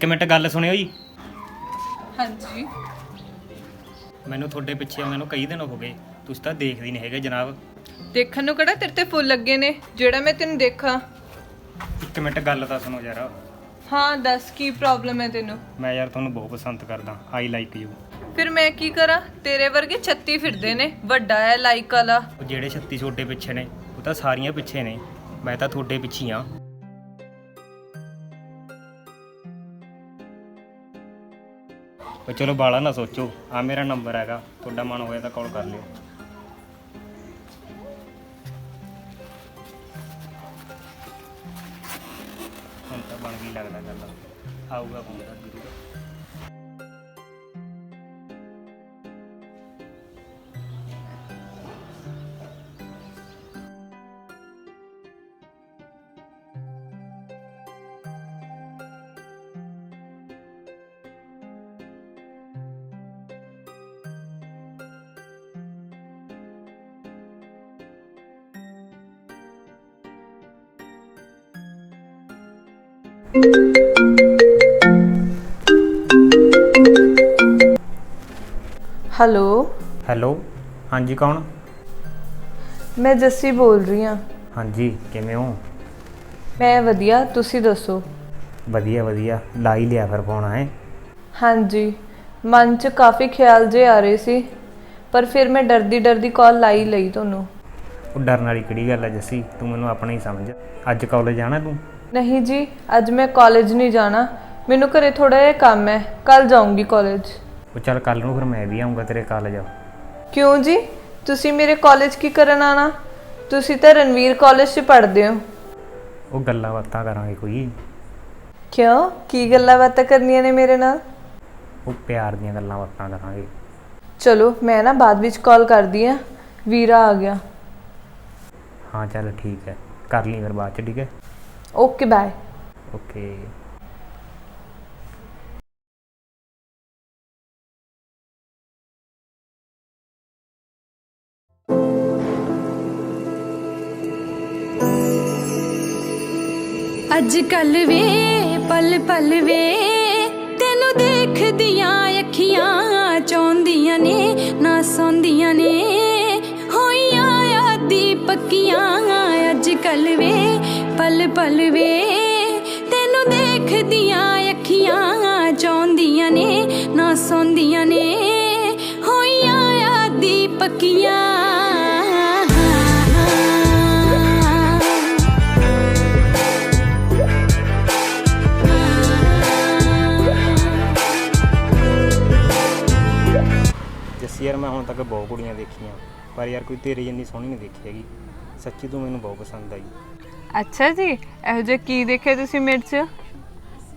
ਇੱਕ ਮਿੰਟ ਗੱਲ ਸੁਣਿਓ ਜੀ। ਹਾਂਜੀ। ਮੈਨੂੰ ਤੁਹਾਡੇ ਪਿੱਛੇ ਆਉਂਦੇ ਨੂੰ ਕਈ ਦਿਨ ਹੋ ਗਏ। ਤੁਸੀਂ ਤਾਂ ਦੇਖਦੇ ਨਹੀਂ ਹੈਗੇ ਜਨਾਬ। ਦੇਖਣ ਨੂੰ ਕਿਹੜਾ ਤੇਰੇ ਤੇ ਫੁੱਲ ਲੱਗੇ ਨੇ ਜਿਹੜਾ ਮੈਂ ਤੈਨੂੰ ਦੇਖਾਂ। ਇੱਕ ਮਿੰਟ ਗੱਲ ਤਾਂ ਸੁਣੋ ਯਾਰ ਹਾਂ ਦੱਸ ਕੀ ਪ੍ਰੋਬਲਮ ਹੈ ਤੈਨੂੰ? ਮੈਂ ਯਾਰ ਤੁਹਾਨੂੰ ਬਹੁਤ ਪਸੰਦ ਕਰਦਾ ਆਈ ਲਾਈਕ ਯੂ ਫਿਰ ਮੈਂ ਕੀ ਕਰਾਂ? ਤੇਰੇ ਵਰਗੇ 36 ਫਿਰਦੇ ਨੇ ਵੱਡਾ ਹੈ ਲਾਈਕ ਵਾਲਾ। ਉਹ ਜਿਹੜੇ 36 ਛੋਟੇ ਪਿੱਛੇ ਨੇ ਉਹ ਤਾਂ ਸਾਰੀਆਂ ਪਿੱਛੇ ਨੇ। ਮੈਂ ਤਾਂ ਤੁਹਾਡੇ ਪਿੱਛੇ ਆ ਉਹ ਚਲੋ ਬਾਲਾ ਨਾ ਸੋਚੋ, ਆ ਮੇਰਾ ਨੰਬਰ ਹੈਗਾ, ਤੁਹਾਡਾ ਮਨ ਹੋਇਆ ਤਾਂ ਕਾਲ ਕਰ ਲਿਓ। ਹੁਣ ਤਾਂ ਬਣ ਗਈ ਲੱਗਦਾ ਗੱਲ। ਆਊਗਾ ਫੋਨ ਜ਼ਰੂਰ। ਹੈਲੋ। ਹੈਲੋ ਹਾਂਜੀ ਕੌਣ? ਮੈਂ ਜੱਸੀ ਬੋਲ ਰਹੀ ਹਾਂ। ਹਾਂਜੀ ਕਿਵੇਂ ਹੋ? ਮੈਂ ਵਧੀਆ ਤੁਸੀਂ ਦੱਸੋ? ਵਧੀਆ ਵਧੀਆ ਲਾ ਹੀ ਲਿਆ ਫਿਰ ਫੋਨ ਹੈ। ਹਾਂਜੀ ਮਨ 'ਚ ਕਾਫੀ ਖਿਆਲ ਜੇ ਆ ਰਹੇ ਸੀ ਪਰ ਫਿਰ ਮੈਂ ਡਰਦੀ ਡਰਦੀ ਕਾਲ ਲਾਈ ਲਈ ਤੁਹਾਨੂੰ। ਉਹ ਡਰਨ ਵਾਲੀ ਕਿਹੜੀ ਗੱਲ ਹੈ ਜੱਸੀ ਤੂੰ ਮੈਨੂੰ ਆਪਣਾ ਹੀ ਸਮਝ। ਅੱਜ ਕਾਲਜ ਜਾਣਾ ਤੂੰ? ਨਹੀਂ ਜੀ ਅੱਜ ਮੈਂ ਕਾਲਜ ਨਹੀਂ ਜਾਣਾ। ਮੈਨੂੰ ਘਰੇ ਥੋੜਾ ਜਿਹਾ ਕੰਮ ਹੈ। ਕੱਲ ਜਾਊਂਗੀ ਕਾਲਜ ਉਹ ਚੱਲ ਕੱਲ ਨੂੰ ਫਿਰ ਮੈਂ ਵੀ ਆਉਂਗਾ ਤੇਰੇ ਕਾਲਜ ਕਿਉਂ ਜੀ? ਤੁਸੀਂ ਮੇਰੇ ਕਾਲਜ ਕੀ ਕਰਨ ਆਣਾ ਤੁਸੀਂ ਤਾਂ ਰਣਵੀਰ ਕਾਲਜ 'ਚ ਪੜ੍ਹਦੇ ਹੋ। ਉਹ ਗੱਲਾਂ ਬਾਤਾਂ ਕਰਾਂਗੇ ਕੋਈ। ਕਿਉਂ? ਕੀ ਗੱਲਾਂ ਬਾਤਾਂ ਕਰਨੀਆਂ ਨੇ ਮੇਰੇ ਨਾਲ? ਉਹ ਪਿਆਰ ਦੀਆਂ ਗੱਲਾਂ ਬਾਤਾਂ ਕਰਾਂਗੇ। ਚਲੋ ਮੈਂ ਨਾ ਬਾਅਦ ਵਿੱਚ ਕਾਲ ਕਰਦੀ ਆ ਵੀਰਾ ਆ ਗਿਆ। ਹਾਂ ਚੱਲ ਠੀਕ ਹੈ। ਕਰ ਲਈ ਫਿਰ ਬਾਅਦ ਚ ਠੀਕ ਹੈ? ਓਕੇ ਬਾਏ ਓਕੇ ਅੱਜ ਕੱਲ ਵੇ ਪਲ ਪਲ ਵੇ ਤੈਨੂੰ ਦੇਖਦੀਆਂ ਅੱਖੀਆਂ ਚਾਹੁੰਦੀਆਂ ਨੇ ਨਾ ਸੌਂਦੀਆਂ ਨੇ ਹੋਈਆਂ ਆਦੀ ਪੱਕੀਆਂ ਅੱਜ ਕੱਲ ਵੇ। ਪਲ ਪਲ ਵੇ। ਤੈਨੂੰ ਦੇਖਦੀਆਂ ਅੱਖੀਆਂ ਚਾਹੁੰਦੀਆਂ ਨੇ, ਨਾ ਸੌਂਦੀਆਂ ਨੇ। ਹੋਈਆਂ ਆਦੀ ਪੱਕੀਆਂ। ਜੱਸੀ ਯਾਰ, ਮੈਂ ਹੁਣ ਤੱਕ ਬਹੁਤ ਕੁੜੀਆਂ ਦੇਖੀਆਂ, ਪਰ ਯਾਰ ਕੋਈ ਤੇਰੀ ਜਿੰਨੀ ਸੋਹਣੀ ਨਹੀਂ ਦੇਖੀ ਹੈਗੀ। ਸੱਚੀ ਤੂੰ ਮੈਨੂੰ ਬਹੁਤ ਪਸੰਦ ਆਈ। ਅੱਛਾ ਜੀ ਇਹੋ ਜਿਹਾ ਕੀ ਦੇਖਿਆ ਤੁਸੀਂ ਮੇਰੇ 'ਚ?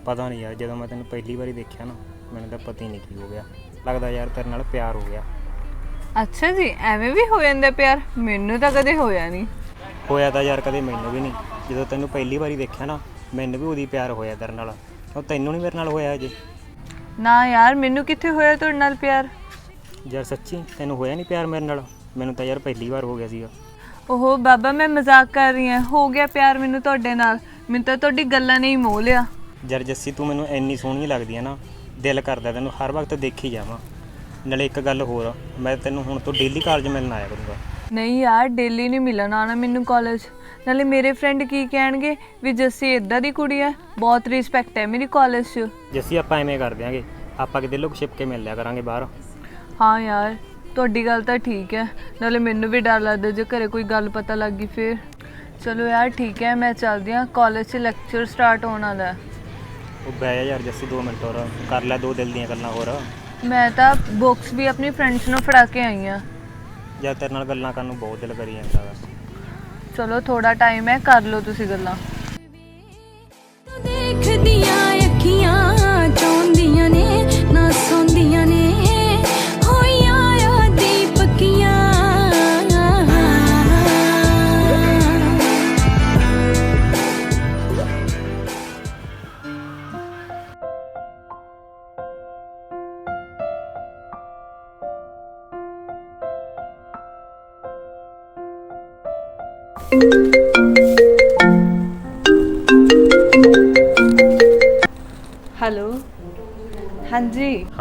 ਪਤਾ ਨਹੀਂ ਯਾਰ ਜਦੋਂ ਮੈਂ ਤੈਨੂੰ ਪਹਿਲੀ ਵਾਰੀ ਦੇਖਿਆ ਨਾ ਮੈਨੂੰ ਤਾਂ ਪਤਾ ਹੀ ਨਹੀਂ ਕੀ ਹੋ ਗਿਆ। ਲੱਗਦਾ ਯਾਰ ਤੇਰੇ ਨਾਲ ਪਿਆਰ ਹੋ ਗਿਆ। ਅੱਛਾ ਜੀ ਐਵੇਂ ਵੀ ਹੋ ਜਾਂਦਾ ਪਿਆਰ? ਮੈਨੂੰ ਤਾਂ ਕਦੇ ਹੋਇਆ ਨਹੀਂ। ਹੋਇਆ ਤਾਂ ਯਾਰ ਕਦੇ ਮੈਨੂੰ ਵੀ ਨਹੀਂ। ਜਦੋਂ ਤੈਨੂੰ ਪਹਿਲੀ ਵਾਰੀ ਦੇਖਿਆ ਨਾ ਮੈਨੂੰ ਵੀ ਉਹਦੀ ਪਿਆਰ ਹੋਇਆ ਤੇਰੇ ਨਾਲ। ਉਹ ਤੈਨੂੰ ਨਹੀਂ ਮੇਰੇ ਨਾਲ ਹੋਇਆ ਅਜੇ। ਨਾ ਯਾਰ ਮੈਨੂੰ ਕਿੱਥੇ ਹੋਇਆ ਤੁਹਾਡੇ ਨਾਲ ਪਿਆਰ? ਯਾਰ ਸੱਚੀ ਤੈਨੂੰ ਹੋਇਆ ਨਹੀਂ ਪਿਆਰ ਮੇਰੇ ਨਾਲ? ਮੈਨੂੰ ਤਾਂ ਯਾਰ ਪਹਿਲੀ ਵਾਰ ਹੋ ਗਿਆ ਸੀਗਾ। ਓਹੋ ਬਾਬਾ ਮੈਂ ਮਜ਼ਾਕ ਕਰ ਰਹੀ ਹਾਂ। ਹੋ ਗਿਆ ਪਿਆਰ ਮੈਨੂੰ ਤੁਹਾਡੇ ਨਾਲ। ਮੈਨੂੰ ਤਾਂ ਤੁਹਾਡੀ ਗੱਲਾਂ ਨੇ ਹੀ ਮੋਹ ਲਿਆ। ਯਾਰ ਜੱਸੀ ਤੂੰ ਮੈਨੂੰ ਇੰਨੀ ਸੋਹਣੀ ਲੱਗਦੀ ਹੈ ਨਾ ਦਿਲ ਕਰਦਾ ਤੈਨੂੰ ਹਰ ਵਕਤ ਦੇਖੀ ਜਾਵਾਂ। ਨਾਲੇ ਇੱਕ ਗੱਲ ਹੋਰ ਮੈਂ ਤੈਨੂੰ ਹੁਣ ਤੋਂ ਡੇਲੀ ਕਾਲਜ ਮਿਲਣ ਆਇਆ ਕਰੂੰਗਾ। ਨਹੀਂ ਯਾਰ ਡੇਲੀ ਨਹੀਂ ਮਿਲਣ ਆਣਾ ਮੈਨੂੰ ਕਾਲਜ ਨਾਲੇ ਮੇਰੇ ਫਰੈਂਡ ਕੀ ਕਹਿਣਗੇ ਵੀ ਜੱਸੀ ਇਦਾਂ ਦੀ ਕੁੜੀ ਹੈ? ਬਹੁਤ ਰਿਸਪੈਕਟ ਹੈ ਮੇਰੀ ਕਾਲਜ 'ਚ। ਜੱਸੀ ਆਪਾਂ ਐਵੇਂ ਕਰ ਦਿਆਂਗੇ। ਆਪਾਂ ਕਿਤੇ ਲੁਕ ਛਿਪ ਕੇ ਮਿਲ ਲਿਆ ਕਰਾਂਗੇ ਬਾਹਰ। ਹਾਂ ਯਾਰ। ਤੁਹਾਡੀ ਗੱਲ ਤਾਂ ਠੀਕ ਹੈ। ਨਾਲੇ ਮੈਨੂੰ ਵੀ ਡਰ ਲੱਗਦਾ ਜੇ ਘਰੇ ਕੋਈ ਗੱਲ ਪਤਾ ਲੱਗ ਗਈ ਫਿਰ। ਚਲੋ ਯਾਰ ਠੀਕ ਹੈ ਮੈਂ ਚੱਲਦੀ ਹਾਂ। ਕਾਲਜ 'ਚ ਲੈਕਚਰ ਸਟਾਰਟ ਹੋਣ ਵਾਲਾ ਹੈ। ਉਹ ਬਹਿ ਯਾਰ ਜੱਸੀ 2 ਮਿੰਟ ਹੋਰ। ਕਰ ਲੈ ਦੋ ਦਿਲ ਦੀਆਂ ਗੱਲਾਂ ਹੋਰ। ਮੈਂ ਤਾਂ ਬੁੱਕਸ ਵੀ ਆਪਣੀ ਫਰੈਂਡਸ ਨੂੰ ਫੜਾ ਕੇ ਆਈ ਹਾਂ। ਜਾਂ ਤੇਰੇ ਨਾਲ ਗੱਲਾਂ ਕਰਨ ਨੂੰ ਬਹੁਤ ਦਿਲ ਕਰੀ ਜਾਂਦਾ ਵਾ। ਚਲੋ ਥੋੜਾ ਟਾਈਮ ਹੈ ਕਰ ਲਓ ਤੁਸੀਂ ਗੱਲਾਂ। ਦੇਖਦੀਆਂ ਅੱਖੀਆਂ ਚਾਹੁੰਦੀਆਂ ਨੇ ਨਾ ਸੌਂਦੀਆਂ ਨੇ।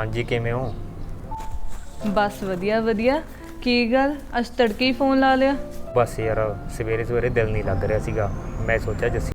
ਹਾਂਜੀ ਕਿਵੇਂ ਹੋ? ਬਸ ਵਧੀਆ ਵਧੀਆ। ਕੀ ਗੱਲ? ਅੱਜ ਤੜਕੇ ਹੀ ਫੋਨ ਲਾ ਲਿਆ। ਬਸ ਯਾਰ ਸਵੇਰੇ ਸਵੇਰੇ ਦਿਲ ਨਹੀਂ ਲੱਗ ਰਿਹਾ ਸੀਗਾ। ਮੈਂ ਸੋਚਿਆ ਜੱਸੀ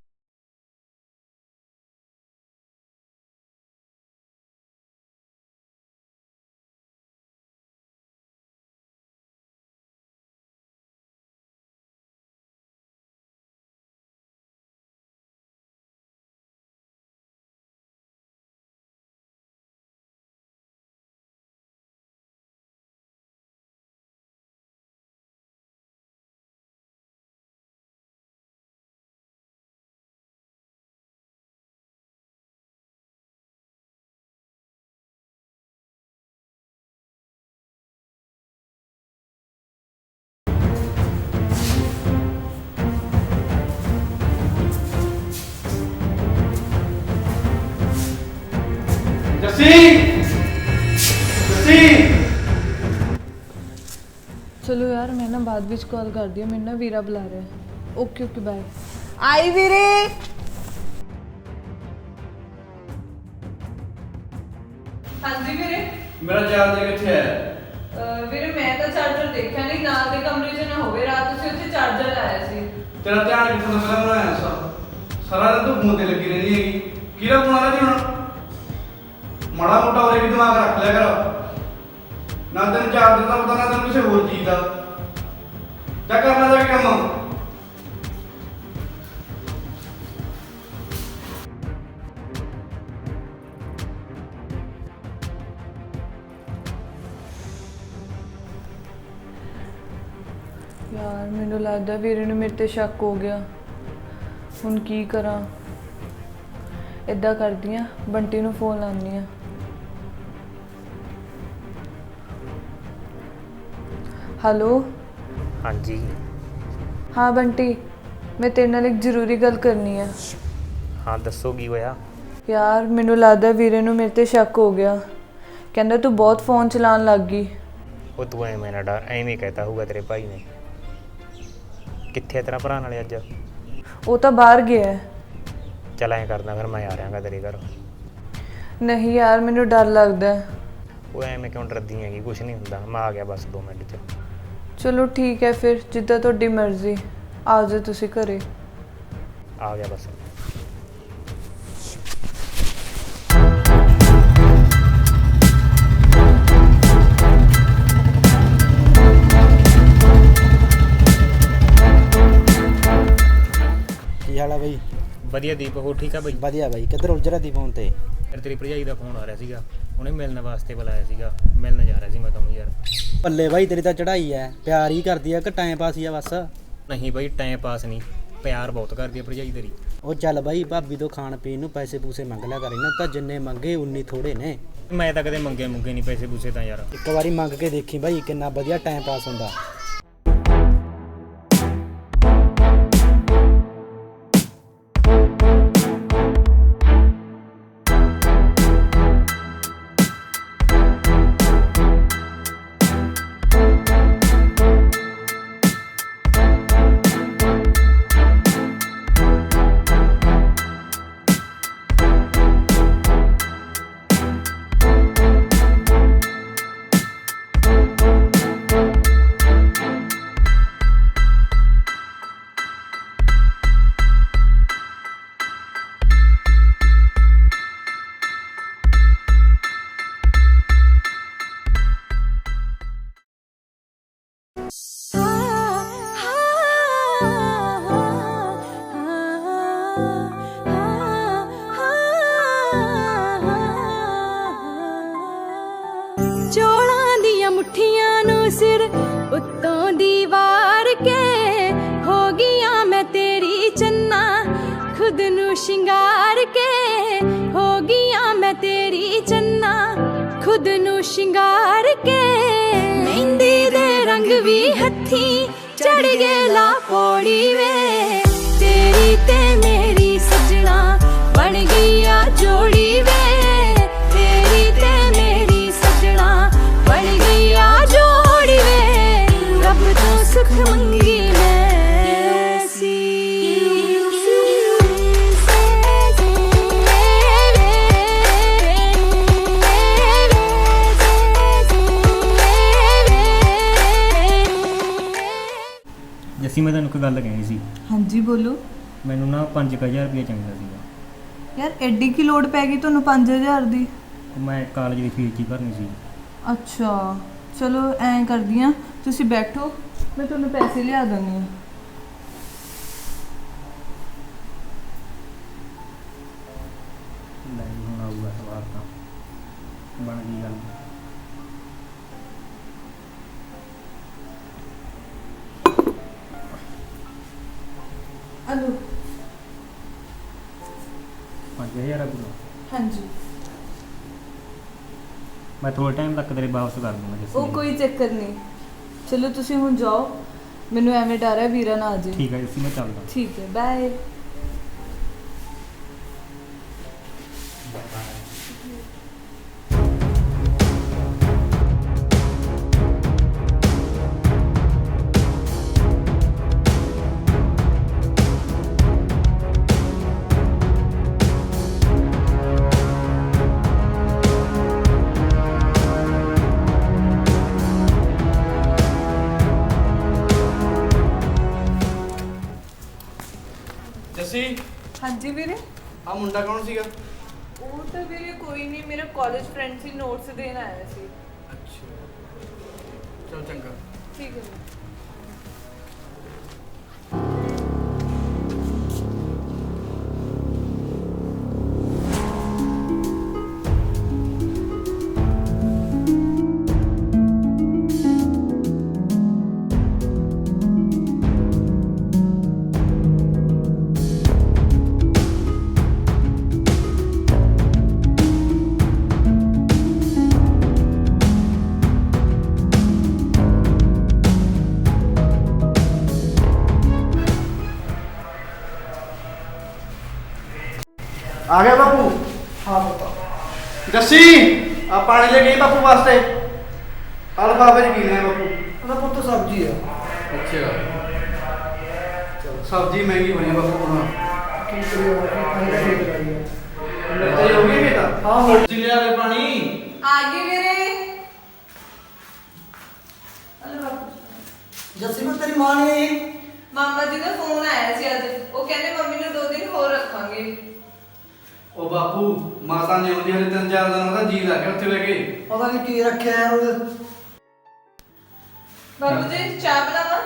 ਜੱਸੀ ਜੱਸੀ ਚਲੋ ਯਾਰ ਮੈਂ ਨਾ ਬਾਅਦ ਵਿੱਚ ਕਾਲ ਕਰਦੀ ਹਾਂ ਮੈਨੂੰ ਨਾ ਵੀਰਾ ਬੁਲਾ ਰਿਹਾ ਓਕੇ ਓਕੇ ਬਾਏ ਆਈ ਵੀਰੇ। ਹਾਂਜੀ ਵੀਰੇ। ਮੇਰਾ ਚਾਰਜਰ ਕਿੱਥੇ ਹੈ? ਅਹ ਵੀਰੇ ਮੈਂ ਤਾਂ ਚਾਰਜਰ ਦੇਖਿਆ ਨਹੀਂ ਨਾਲ ਦੇ ਕਮਰੇ 'ਚ ਨਾ ਹੋਵੇ ਰਾਤ ਤੁਸੀਂ ਉੱਥੇ ਚਾਰਜਰ ਲਾਇਆ ਸੀ। ਤੇਰਾ ਧਿਆਨ ਕਿੱਥੇ ਦਾ ਮੇਰਾ ਬਣਾਇਆ ਸਾ ਸਾਰਾ ਦਿਨ ਤੂੰ ਫੋਨ ਤੇ ਲੱਗੀ ਰਹਿੰਦੀ ਹੈਗੀ। ਮਾੜਾ ਮੋਟਾ ਹੋਰੇ ਵੀ ਦਿਮਾਗ ਰੱਖ ਲਿਆ ਕਰ। ਨਾ ਤੈਨੂੰ ਚਾਰਜਰ ਦਾ ਪਤਾ, ਨਾ ਤੈਨੂੰ ਕਿਸੇ ਹੋਰ ਚੀਜ਼ ਦਾ। ਜਾ ਕਰਨਾ ਦਾ ਕੰਮ। ਯਾਰ, ਮੈਨੂੰ ਲੱਗਦਾ ਵੀਰੇ ਨੂੰ ਮੇਰੇ ਤੇ ਸ਼ੱਕ ਹੋ ਗਿਆ। ਹੁਣ ਕੀ ਕਰਾਂ? ਇਦਾਂ ਕਰਦੀ ਆ, ਬੰਟੀ ਨੂੰ ਫੋਨ ਲਾਉਂਦੀ ਆ। ਹੈਲੋ? ਹਾਂਜੀ। ਹਾਂ ਬੰਟੀ ਮੈਂ ਤੇਰੇ ਨਾਲ ਇੱਕ ਜ਼ਰੂਰੀ ਗੱਲ ਕਰਨੀ ਆ। ਹਾਂ ਦੱਸੋ ਕੀ ਹੋਇਆ? ਯਾਰ ਮੈਨੂੰ ਲੱਗਦਾ ਵੀਰੇ ਨੂੰ ਮੇਰੇ ਤੇ ਸ਼ੱਕ ਹੋ ਗਿਆ। ਕਹਿੰਦਾ ਤੂੰ ਬਹੁਤ ਫੋਨ ਚਲਾਉਣ ਲੱਗ ਗਈ। ਉਹ ਤੂੰ ਐਵੇਂ ਨਾ ਡਰ ਐਵੇਂ ਹੀ ਕਹਿਤਾ ਹੋਊਗਾ ਤੇਰੇ ਭਾਈ ਨੇ। ਕਿੱਥੇ ਆ ਤੇਰਾ ਭਰਾ ਨਾਲੇ ਅੱਜ? ਉਹ ਤਾਂ ਬਾਹਰ ਗਿਆ ਹੈ। ਚੱਲ ਐਂ ਕਰਦਾ ਫਿਰ ਮੈਂ ਆ ਰਿਹਾਗਾ ਤੇਰੇ ਘਰ। ਨਹੀਂ ਯਾਰ ਮੈਨੂੰ ਡਰ ਲੱਗਦਾ ਹੈ। ਉਹ ਐਵੇਂ ਕਿਉਂ ਡਰਦੀ ਹੈਗੀ? ਕੁਝ ਨਹੀਂ ਹੁੰਦਾ। ਮੈਂ ਆ ਗਿਆ ਬਸ 2 ਮਿੰਟ 'ਚ। ਚਲੋ ਠੀਕ ਹੈ ਫਿਰ ਜਿੱਦਾਂ ਤੁਹਾਡੀ ਮਰਜ਼ੀ। ਆ ਜਾਓ ਤੁਸੀਂ ਘਰੇ। ਆ ਗਿਆ ਬਸ। ਕੀ ਹਾਲ ਆ ਬਈ? ਵਧੀਆ ਦੀਪ ਹੋ ਠੀਕ ਆ ਬਈ? ਵਧੀਆ ਬਾਈ ਕਿੱਧਰ ਉਲਝ ਰਿਹਾ ਦੀ ਫੋਨ ਤੇ ਤੇਰੀ ਭਰਜਾਈ ਦਾ ਫੋਨ ਆ ਰਿਹਾ ਸੀਗਾ। ਉਹਨੇ ਮਿਲਣ ਵਾਸਤੇ ਬੁਲਾਇਆ ਸੀਗਾ। ਮਿਲਣ ਜਾ ਰਿਹਾ ਸੀ ਮੈਂ ਤੁਹਾਨੂੰ ਯਾਰ। ਪੱਲੇ ਬਾਈ ਤੇਰੀ ਤਾਂ ਚੜਾਈ ਐ। ਪਿਆਰ ਹੀ ਕਰਦੀ ਆ ਕਿ ਟਾਈਮ ਪਾਸ ਹੀ ਆ ਬਸ? ਨਹੀਂ ਬਈ ਟਾਈਮ ਪਾਸ ਨਹੀਂ। ਪਿਆਰ ਬਹੁਤ ਕਰਦੀ ਆ ਭਰਜਾਈ ਤੇਰੀ। ਉਹ ਚੱਲ ਬਾਈ ਭਾਬੀ ਤੋਂ ਖਾਣ ਪੀਣ ਨੂੰ ਪੈਸੇ ਪੂਸੇ ਮੰਗ ਲਿਆ ਕਰ ਇਹਨਾਂ ਤਾਂ ਜਿੰਨੇ ਮੰਗੇ ਉਨੀ ਥੋੜੇ ਨੇ। ਮੈਂ ਤਾਂ ਕਦੇ ਮੰਗੇ ਮੁੰਗੇ ਨਹੀਂ ਪੈਸੇ ਪੂਸੇ ਤਾਂ ਯਾਰ। ਇੱਕ ਵਾਰੀ ਮੰਗ ਕੇ ਦੇਖੀ ਬਾਈ ਕਿੰਨਾ ਵਧੀਆ ਟਾਈਮ ਪਾਸ ਹੁੰਦਾ। ਸਿਰ ਉੱਤੋਂ ਦੀ ਵਾਰ ਕੇ ਹੋ ਗਈਆਂ ਮੈਂ ਤੇਰੀ ਚੰਨਾ, ਖੁਦ ਨੂੰ ਸ਼ਿੰਗਾਰ ਕੇ ਹੋ ਗਈਆਂ ਮੈਂ ਤੇਰੀ ਚੰਨਾ, ਖੁਦ ਨੂੰ ਸ਼ਿੰਗਾਰ ਕੇ। ਮਹਿੰਦੀ ਦੇ ਰੰਗ ਵੀ ਹੱਥੀ ਚੜ ਗਏ ਲਾ ਪੌੜੀ ਵੇ, ਤੇਰੀ ਤੈਨੂੰ ਇੱਕ ਗੱਲ ਕਹਿਣੀ ਸੀ। ਹਾਂਜੀ ਬੋਲੋ। ਮੈਨੂੰ ਨਾ 5000 ਰੁਪਏ ਚਾਹੀਦਾ ਸੀਗਾ। ਯਾਰ ਐਡੀ ਕੀ ਲੋਡ ਪੈ ਗਈ ਤੁਹਾਨੂੰ 5000 ਦੀ? ਉਹ ਮੈਂ ਕਾਲਜ ਦੀ ਫੀਸ ਹੀ ਭਰਨੀ ਸੀ। ਅੱਛਾ ਚਲੋ ਐਂ ਕਰਦੀ ਆ ਤੁਸੀਂ ਬੈਠੋ ਮੈਂ ਤੁਹਾਨੂੰ ਪੈਸੇ ਲਿਆ ਲੈ ਮੈਂ ਥੋੜੇ ਟਾਈਮ ਤੱਕ ਤੇਰੇ ਵਾਪਸ ਕਰ ਦੂੰਗਾ ਜੱਸੀ ਉਹ ਕੋਈ ਚੱਕਰ ਨਹੀਂ। ਚਲੋ ਤੁਸੀਂ ਹੁਣ ਜਾਓ। ਮੈਨੂੰ ਐਵੇਂ ਡਰ ਹੈ ਵੀਰਾ ਨਾ ਆ ਜਾਏ ਠੀਕ ਹੈ ਜੱਸੀ ਮੈਂ ਚੱਲਦਾ। ਠੀਕ ਹੈ ਬਾਏ ਹਾਂਜੀ ਵੀਰੇ? ਆ ਮੁੰਡਾ ਕੌਣ ਸੀਗਾ? ਉਹ ਤਾਂ ਵੀਰੇ ਕੋਈ ਨਹੀਂ ਮੇਰਾ ਕਾਲਜ ਫਰੈਂਡ ਸੀ ਨੋਟਸ ਦੇਣ ਆਇਆ ਸੀ। ਅੱਛਾ। ਚਲ ਚੰਗਾ। ਠੀਕ ਹੈ ਆ ਗਿਆ ਬਾਪੂ। ਹਾਂ ਪੁੱਤ। ਜੱਸੀ ਆ ਪਾਣੀ ਲੈ ਕੇ ਆਈ ਬਾਪੂ ਵਾਸਤੇ। ਹਲ ਬਾਬੇ ਜੀ ਪੀਣੇ ਆ ਬਾਪੂ। ਉਹਦਾ ਪੁੱਤ ਸਬਜ਼ੀ ਆ। ਅੱਛਾ। ਚਲ ਸਬਜ਼ੀ ਮਹਿੰਗੀ ਹੋਣੀ ਆ ਬਾਪੂ ਹੁਣ। ਕੀ ਕਰੀਏ ਪਾਣੀ ਦਾ ਖੇਤ ਲਾਈ ਆ ਮਿਰਤੇ ਹੋ ਗਈ ਬੇਟਾ ਹਾਂ ਹੋ ਸਬਜ਼ੀ ਲਿਆ ਦੇ ਪਾਣੀ। ਆ ਗਏ ਵੀਰੇ ਜੱਸੀ ਮੈਂ ਤੇਰੀ ਮਾਂ ਨੇ ਮਾਮਾ ਜੀ ਦਾ ਫੋਨ ਆਇਆ ਸੀ ਅੱਜ। ਉਹ ਕਹਿੰਦੇ ਮੰਮੀ ਨੂੰ ਦੋ ਦਿਨ ਹੋਰ ਰੱਖਾਂਗੇ। ਉਹ ਬਾਪੂ ਮਾਤਾ ਨੇ ਆਉਂਦੀ ਹਲੇ ਤਿੰਨ ਚਾਰ ਦਿਨ ਉਹਦਾ ਜੀ ਲੱਗ ਗਿਆ ਉੱਥੇ ਲੈ ਕੇ। ਪਤਾ ਨਹੀਂ ਕੀ ਰੱਖਿਆ ਯਾਰ ਉਹਦੇ। ਬਾਬੂ ਜੀ ਚਾਹ ਬਣਾਵਾ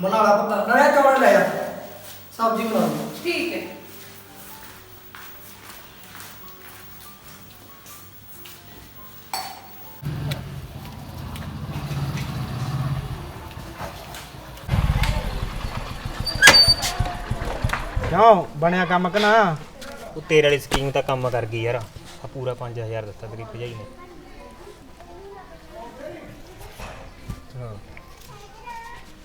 ਬਣਾ ਲਾ ਪੁੱਤ। ਨਾਲੇ ਚੌਲ ਲੈ ਆ। ਸਬਜ਼ੀ ਬਣਾ ਲਓ ਠੀਕ ਹੈ। ਕਿਉਂ? ਬਣਿਆ ਕੰਮ ਕਿ ਨਾ? ਉਹ ਤੇਰੇ ਵਾਲੀ ਸਕੀਮ ਤਾਂ ਕੰਮ ਕਰ ਗਈ ਯਾਰ। ਆ ਪੂਰਾ 5000 ਦਿੱਤਾ ਤੇਰੀ ਭਜਾਈ ਨੇ। ਹਾਂ।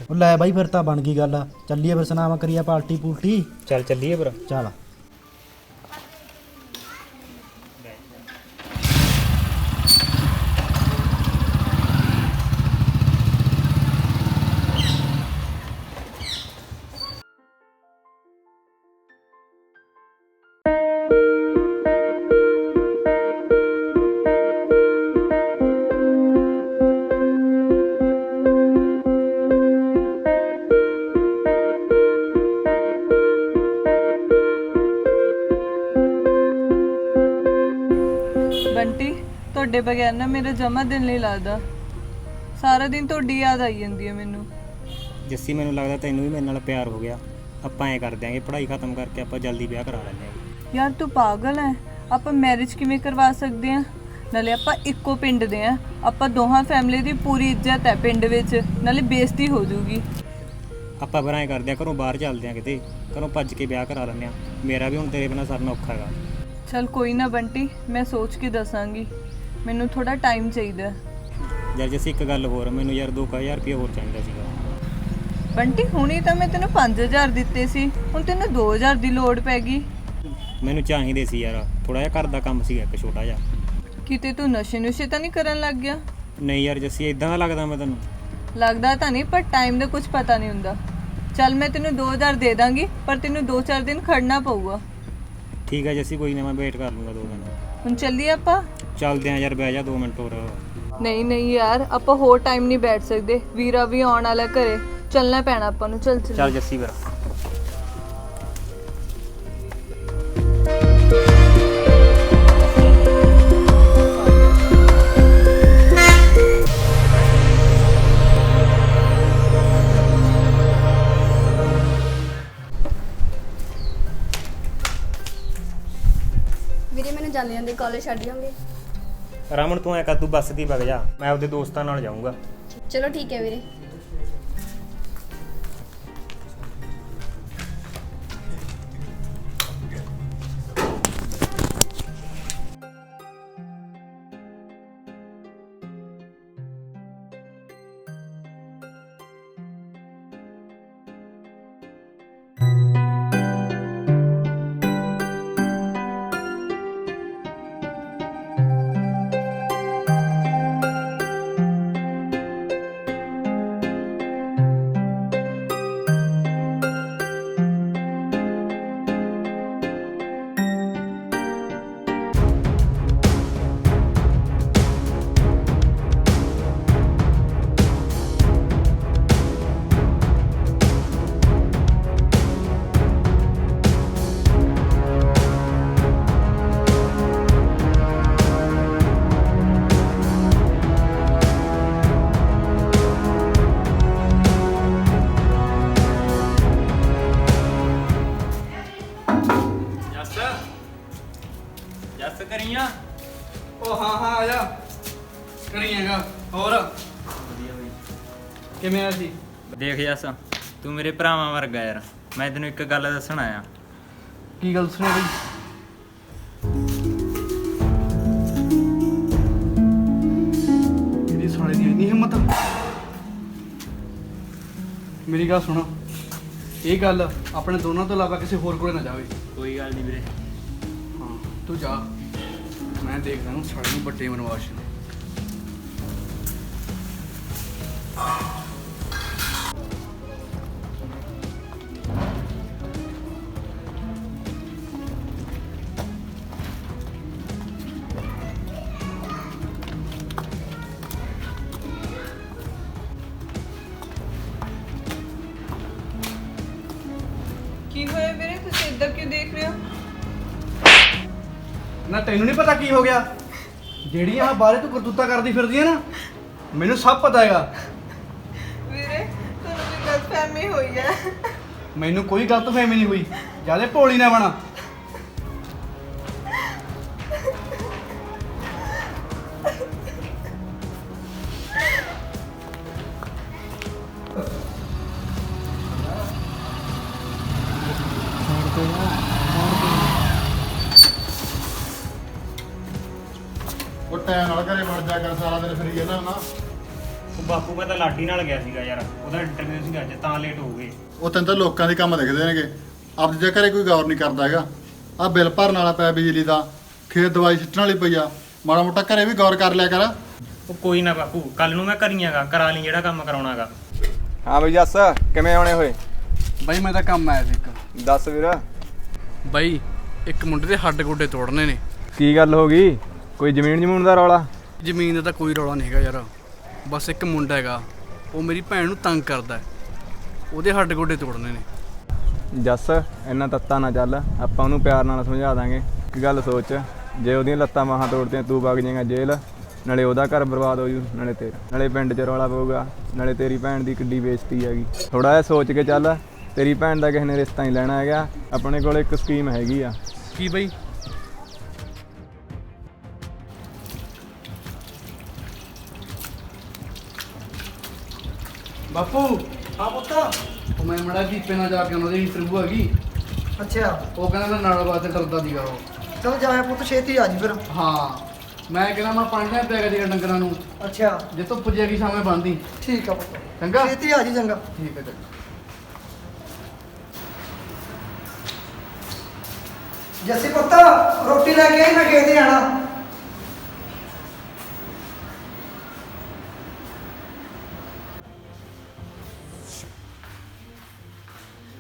ਉਹ ਲੈ ਬਾਈ ਫਿਰ ਤਾਂ ਬਣ ਗਈ ਗੱਲ। ਚੱਲੀਏ ਫਿਰ ਸੁਨਾਮ ਕਰੀਏ ਪਾਰਟੀ ਪੂਲਟੀ ਚੱਲ ਚੱਲੀਏ ਫਿਰ। ਚੱਲ। ਬੰਟੀ ਤੁਹਾਡੇ ਬਗੈਰ ਨਾ ਮੇਰਾ ਜਮਾ ਦਿਲ ਨਹੀਂ ਲੱਗਦਾ। ਸਾਰਾ ਦਿਨ ਤੁਹਾਡੀ ਯਾਦ ਆਈ ਜਾਂਦੀ ਹੈ ਮੈਨੂੰ। ਜੱਸੀ ਮੈਨੂੰ ਲੱਗਦਾ ਤੈਨੂੰ ਵੀ ਮੇਰੇ ਨਾਲ ਪਿਆਰ ਹੋ ਗਿਆ। ਆਪਾਂ ਐ ਕਰ ਦਿਆਂਗੇ ਪੜ੍ਹਾਈ ਖਤਮ ਕਰਕੇ ਆਪਾਂ ਜਲਦੀ ਵਿਆਹ ਕਰਾ ਲੈਂਦੇ ਹਾਂ ਯਾਰ ਤੂੰ ਪਾਗਲ ਹੈ ਆਪਾਂ ਮੈਰਿਜ ਕਿਵੇਂ ਕਰਵਾ ਸਕਦੇ ਆ? ਨਾਲੇ ਆਪਾਂ ਇੱਕੋ ਪਿੰਡ ਦੇ ਆ। ਆਪਾਂ ਦੋਹਾਂ ਫੈਮਿਲੀ ਦੀ ਪੂਰੀ ਇੱਜ਼ਤ ਹੈ ਪਿੰਡ ਵਿੱਚ। ਨਾਲੇ ਬੇਇੱਜ਼ਤੀ ਹੋ ਜਾਊਗੀ। ਆਪਾਂ ਫਿਰ ਐ ਕਰਦੇ ਆ ਘਰੋਂ ਬਾਹਰ ਚੱਲਦੇ ਆ ਕਿਤੇ। ਘਰੋਂ ਭੱਜ ਕੇ ਵਿਆਹ ਕਰਾ ਲੈਂਦੇ ਆ। ਮੇਰਾ ਵੀ ਹੁਣ ਤੇਰੇ ਬਿਨਾਂ ਸਰਨਾ ਔਖਾ ਹੈਗਾ। ਚਲ ਕੋਈ ਨਾ ਬੰਟੀ ਮੈਂ ਸੋਚ ਕੇ ਦੱਸਾਂਗੀ। ਮੈਨੂੰ ਥੋੜਾ ਟਾਈਮ ਚਾਹੀਦਾ ਯਾਰ ਜੱਸੀ ਇੱਕ ਗੱਲ ਹੋਰ ਮੈਨੂੰ ਯਾਰ 2000 ਰੁਪਏ ਹੋਰ ਚਾਹੀਦਾ ਸੀਗਾ। ਬੰਟੀ ਹੁਣੀ ਤਾਂ ਮੈਂ ਤੈਨੂੰ 5000 ਦਿੱਤੇ ਸੀ ਹੁਣ ਤੈਨੂੰ 2000 ਦੀ ਲੋੜ ਪੈ ਗਈ। ਮੈਨੂੰ ਚਾਹੀਦੇ ਸੀ ਯਾਰ ਥੋੜਾ ਜਿਹਾ ਘਰ ਦਾ ਕੰਮ ਸੀਗਾ ਇੱਕ ਛੋਟਾ ਜਿਹਾ। ਕਿਤੇ ਤੂੰ ਨਸ਼ੇ ਨੁਸ਼ੇ ਤਾਂ ਨਹੀਂ ਕਰਨ ਲੱਗ ਗਿਆ? ਨਹੀਂ ਯਾਰ ਜੱਸੀ ਇਦਾਂ ਦਾ ਲੱਗਦਾ ਮੈਂ ਤੈਨੂੰ। ਲੱਗਦਾ ਤਾਂ ਨਹੀਂ ਪਰ ਟਾਈਮ ਦਾ ਕੁਝ ਪਤਾ ਨਹੀਂ ਹੁੰਦਾ। ਚੱਲ ਮੈਂ ਤੈਨੂੰ 2000 ਦੇ ਦਾਂਗੀ ਪਰ ਤੈਨੂੰ 2-4 ਦਿਨ ਖੜਨਾ ਪਊਗਾ। ਠੀਕ ਹੈ ਜੱਸੀ ਕੋਈ ਨਾ ਮੈਂ ਵੇਟ ਕਰ ਲੂੰਗਾ ਦੋ ਦਿਨ। ਹੁਣ ਚੱਲੀਏ ਆਪਾਂ? ਚੱਲਦੇ ਆ ਯਾਰ ਬਹਿ ਜਾ 2 ਮਿੰਟ ਹੋਰ। ਨਹੀਂ ਨਹੀਂ ਯਾਰ ਆਪਾਂ ਹੋਰ ਟਾਈਮ ਨਹੀਂ ਬੈਠ ਸਕਦੇ। ਵੀਰਾ ਵੀ ਆਉਣ ਵਾਲਾ ਘਰੇ। ਚੱਲਣਾ ਪੈਣਾ ਆਪਾਂ ਨੂੰ ਚੱਲ ਚੱਲ ਚੱਲ ਜੱਸੀ ਫਿਰ ਜਾਂਦੇ ਜਾਂਦੇ ਕਾਲਜ ਛੱਡ ਜਾਓਗੇ ਰਮਨ ਤੂੰ ਐ ਕਰ ਤੂੰ ਬੱਸ ਦੀ ਵਗ ਜਾ। ਮੈਂ ਆਪਦੇ ਦੋਸਤਾਂ ਨਾਲ ਜਾਊਂਗਾ। ਚਲੋ ਠੀਕ ਹੈ ਵੀਰੇ। ਹੋਰ? ਕਿਵੇਂ ਆ ਸੀ ਦੇਖ ਜੱਸ ਤੂੰ ਮੇਰੇ ਭਰਾਵਾਂ ਵਰਗਾ ਯਾਰ। ਮੈਂ ਤੈਨੂੰ ਇੱਕ ਗੱਲ ਦੱਸਣ ਆਇਆ। ਕੀ ਗੱਲ ਸੁਣੀ ਬਈ? ਇਹਦੀ ਸਾਲੇ ਦੀ ਇੰਨੀ ਹਿੰਮਤ ਮੇਰੀ ਗੱਲ ਸੁਣੋ। ਇਹ ਗੱਲ ਆਪਣੇ ਦੋਨਾਂ ਤੋਂ ਇਲਾਵਾ ਕਿਸੇ ਹੋਰ ਕੋਲੇ ਨਾ ਜਾਵੇ। ਕੋਈ ਗੱਲ ਨਹੀਂ ਵੀਰੇ। ਹਾਂ ਤੂੰ ਜਾ। ਮੈਂ ਦੇਖਦਾ ਨੂੰ ਸਾਲੇ ਨੂੰ ਵੱਡੇ ਮਨਵਾਸ਼ ਨਾ ਤੈਨੂੰ ਨਹੀਂ ਪਤਾ ਕੀ ਹੋ ਗਿਆ? ਜਿਹੜੀਆਂ ਆ ਬਾਹਰੇ ਤੂੰ ਕਰਤੂਤਾ ਕਰਦੀ ਫਿਰਦੀ ਹੈ ਨਾ ਮੈਨੂੰ ਸਭ ਪਤਾ ਹੈਗਾ। ਵੀਰੇ ਤੁਹਾਨੂੰ ਵੀ ਗਲਤਫਹਿਮੀ ਹੋਈ ਹੈ? ਮੈਨੂੰ ਕੋਈ ਗਲਤਫਹਿਮੀ ਨਹੀਂ ਹੋਈ। ਜਿਆਦੇ ਭੋਲੀ ਨਾ ਬਣਾ। ਲਾਡੀ ਨਾਲ ਗਿਆ ਸੀਗਾ ਯਾਰ ਉਹਦਾ ਇੰਟਰਵਿਊ ਸੀਗਾ ਅੱਜ ਤਾਂ ਲੇਟ ਹੋ ਗਏ। ਉਹ ਤੈਨੂੰ ਤਾਂ ਲੋਕਾਂ ਦੇ ਕੰਮ ਦਿਖਦੇ ਨੇਗੇ। ਆਪਦੇ ਜੇ ਘਰੇ ਕੋਈ ਗੌਰ ਨਹੀਂ ਕਰਦਾ ਹੈਗਾ। ਆ ਬਿੱਲ ਭਰਨ ਵਾਲਾ ਪਿਆ ਬਿਜਲੀ ਦਾ ਖੇਤ ਦਵਾਈ ਸਿੱਟਣ ਵਾਲੀ ਪਈ ਆ। ਮਾੜਾ ਮੋਟਾ ਘਰੇ ਵੀ ਗੌਰ ਕਰ ਲਿਆ ਕਰ। ਉਹ ਕੋਈ ਨਾ ਬਾਪੂ ਕੱਲ ਨੂੰ ਮੈਂ ਕਰੀਆਂਗਾ ਕਰਾ ਲਈ ਜਿਹੜਾ ਕੰਮ ਕਰਾਉਣਾਗਾ। ਹਾਂ ਬਈ ਜੱਸ ਕਿਵੇਂ ਆਉਣੇ ਹੋਏ? ਬਾਈ ਮੈਂ ਤਾਂ ਕੰਮ ਆਇਆ ਸੀ ਇੱਕ। ਦੱਸ ਵੀਰ। ਬਾਈ ਇੱਕ ਮੁੰਡੇ ਦੇ ਹੱਡ ਗੋਡੇ ਤੋੜਨੇ ਨੇ। ਕੀ ਗੱਲ ਹੋ ਗਈ? ਕੋਈ ਜ਼ਮੀਨ ਜਮੂਨ ਦਾ ਰੌਲਾ? ਜ਼ਮੀਨ ਦਾ ਤਾਂ ਕੋਈ ਰੌਲਾ ਨਹੀਂ ਹੈਗਾ ਯਾਰ। ਬਸ ਇੱਕ ਮੁੰਡਾ ਹੈਗਾ। ਉਹ ਮੇਰੀ ਭੈਣ ਨੂੰ ਤੰਗ ਕਰਦਾ ਹੈ। ਉਹਦੇ ਹੱਡ ਗੋਡੇ ਤੋੜਨੇ ਨੇ। ਜੱਸ ਇੰਨਾ ਤੱਤਾ ਨਾ ਚੱਲ। ਆਪਾਂ ਉਹਨੂੰ ਪਿਆਰ ਨਾਲ ਸਮਝਾ ਦਾਂਗੇ। ਇੱਕ ਗੱਲ ਸੋਚ ਜੇ ਉਹਦੀਆਂ ਲੱਤਾਂ ਬਾਹਾਂ ਤੋੜਦੀਆਂ ਤੂੰ ਵਗ ਜਾਏਗਾ ਜੇਲ੍ਹ। ਨਾਲੇ ਉਹਦਾ ਘਰ ਬਰਬਾਦ ਹੋ ਜੂ ਨਾਲੇ ਤੇਰਾ। ਨਾਲੇ ਪਿੰਡ 'ਚ ਰੌਲਾ ਪਊਗਾ। ਨਾਲੇ ਤੇਰੀ ਭੈਣ ਦੀ ਕਿੱਡੀ ਬੇਇੱਜ਼ਤੀ ਹੈਗੀ। ਥੋੜਾ ਜਿਹਾ ਸੋਚ ਕੇ ਚੱਲ। ਤੇਰੀ ਭੈਣ ਦਾ ਕਿਸੇ ਨੇ ਰਿਸ਼ਤਾ ਨਹੀਂ ਲੈਣਾ ਹੈਗਾ। ਆਪਣੇ ਕੋਲ ਇੱਕ ਸਕੀਮ ਹੈਗੀ ਆ। ਕੀ ਬਾਈ? ਬਾਪੂ ਹਾਂ ਪੁੱਤ। ਉਹ ਮੈਂ ਮੜਾ ਦੀਪੇ ਨਾਲ ਜਾ ਕੇ ਉਹਨਾਂ ਦੀ ਇੰਟਰਵਿਊ ਹੈਗੀ ਅੱਛਾ। ਉਹ ਕਹਿੰਦਾ ਮੈਂ ਨਾਲ ਬਾਤ ਡਰਦਾ ਸੀਗਾ ਉਹ। ਚਲ ਜਾਇਆ ਪੁੱਤ ਛੇਤੀ ਆ ਜੀ ਫਿਰ। ਹਾਂ। ਮੈਂ ਕਹਿੰਦਾ ਮੈਂ ਪਾਣੀ ਲੈ ਪਿਆ ਕਰੀ ਡੰਗਰਾਂ ਨੂੰ। ਅੱਛਾ। ਜੇ ਧੁੱਪ ਜੇਗੀ ਸਾਹਮਣੇ ਬੰਦੀ ਠੀਕ ਆ ਪੁੱਤ। ਚੰਗਾ? ਛੇਤੀ ਆ ਜੀ ਚੰਗਾ। ਠੀਕ ਹੈ ਚੰਗਾ। ਜੱਸੀ ਪੁੱਤ ਰੋਟੀ ਲੈ ਕੇ ਆਈ ਮੈਂ ਖੇਤ ਜਾਣਾ।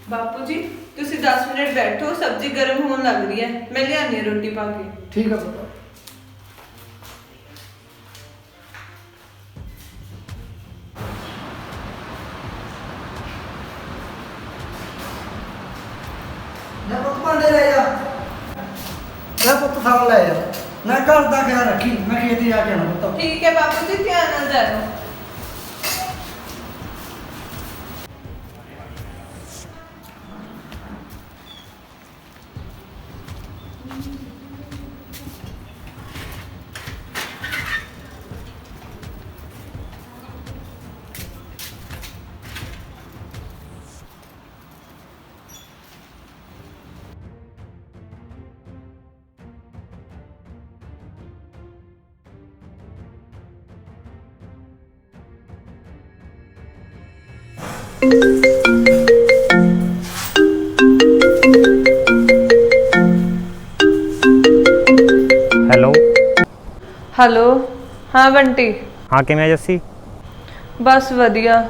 ਬਾਪੂ ਜੀ, ਤੁਸੀਂ 10 ਮਿੰਟ ਬੈਠੋ, ਸਬਜ਼ੀ ਗਰਮ ਹੋਣ ਲੱਗ ਰਹੀ ਹੈ। ਮੈਂ ਲਿਆਨੀ ਹਾਂ ਰੋਟੀ ਪਾ ਕੇ। ਠੀਕ ਆ ਪੁੱਤ ਹੈਲੋ। ਹੈਲੋ। ਹਾਂ ਬੰਟੀ। ਹਾਂ ਕਿਵੇਂ ਆ ਜੱਸੀ? ਬਸ ਵਧੀਆ।